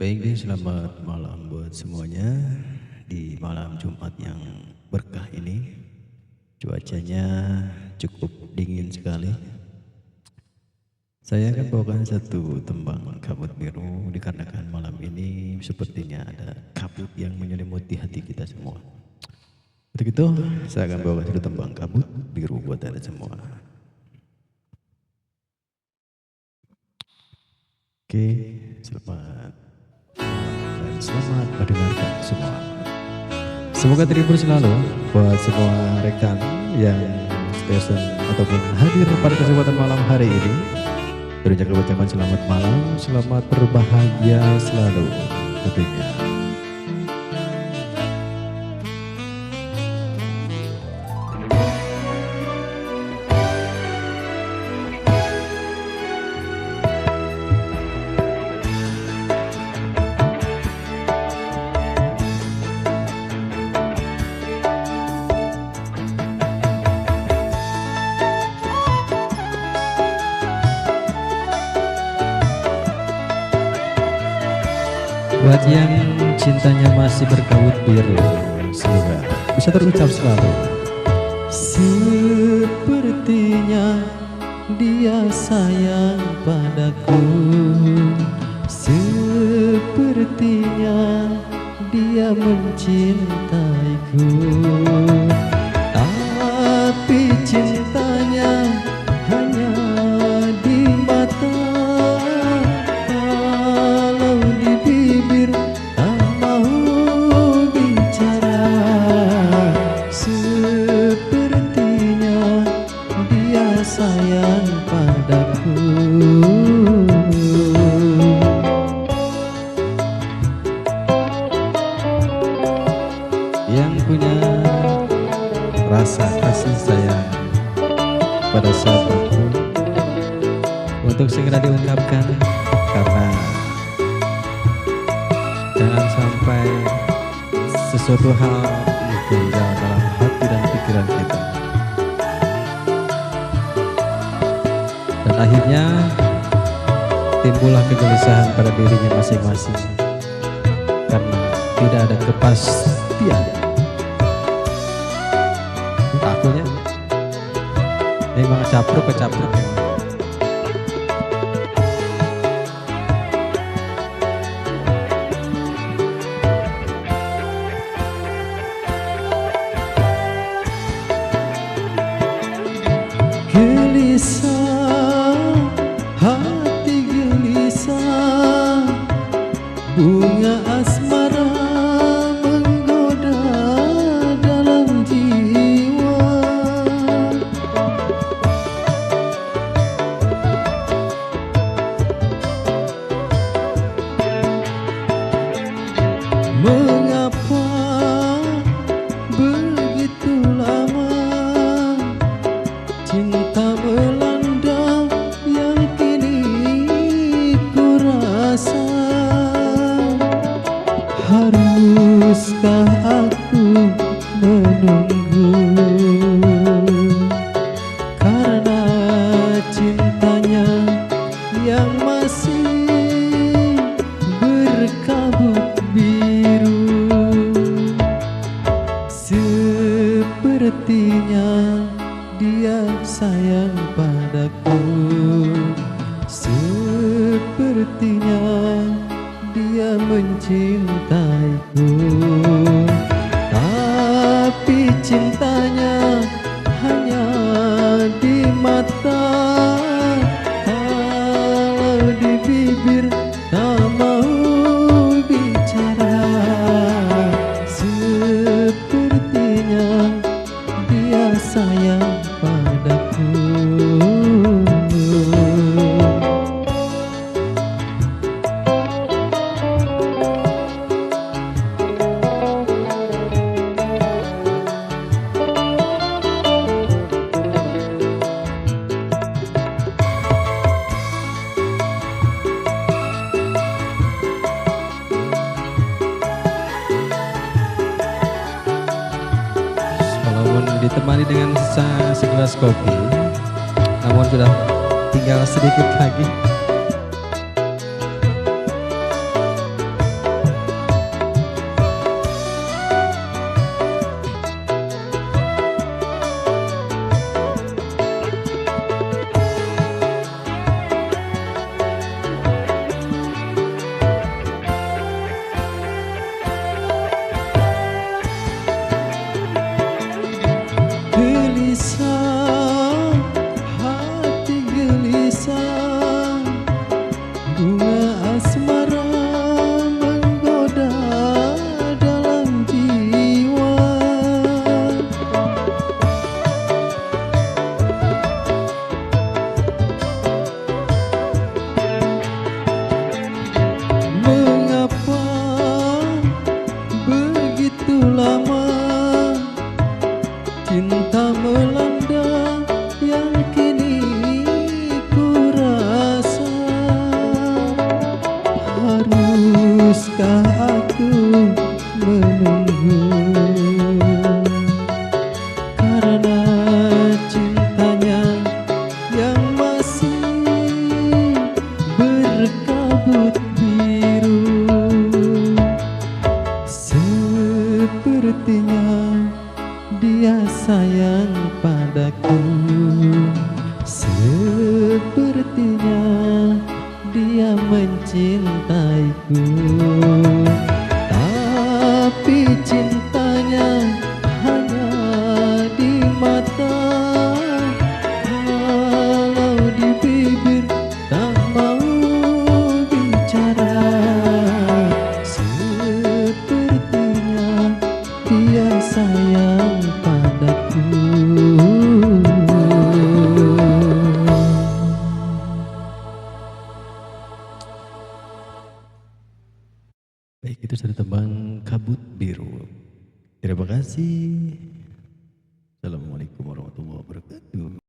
Baik deh, selamat malam buat semuanya di malam Jumat yang berkah ini. Cuacanya cukup dingin sekali. Saya akan bawakan satu tembang kabut biru dikarenakan malam ini sepertinya ada kabut yang menyelimuti hati kita semua. Untuk itu, saya akan bawakan satu tembang kabut biru buat anda semua. Oke, selamat selamat mendengarkan semua. Semoga terhibur selalu buat semua rekan yang stesen ataupun hadir pada kesempatan malam hari ini. Berucapkan ucapan selamat malam, selamat berbahagia selalu tentunya. Buat yang cintanya masih berkabut biru Semoga bisa terucap selalu. Sepertinya dia sayang padaku. Sepertinya dia mencintaiku rasa kasih sayang pada sahabatku untuk segera diungkapkan karena jangan sampai sesuatu hal mengganjal dalam hati dan pikiran kita. Dan akhirnya timbullah kegelisahan pada dirinya masing-masing. Karena tidak ada kepastian देवन चापरुक चापरुक है mencintaiku Tapi cintanya hanya di mata ditemani dengan se- segelas kopi. Namun sudah tinggal sedikit lagi menunggu Karena cintanya yang masih berkabut biru. Sepertinya dia sayang padaku. Sepertinya dia mencintaiku Baik, itu dari tembang Kabut Biru. Terima kasih. Assalamualaikum warahmatullahi wabarakatuh.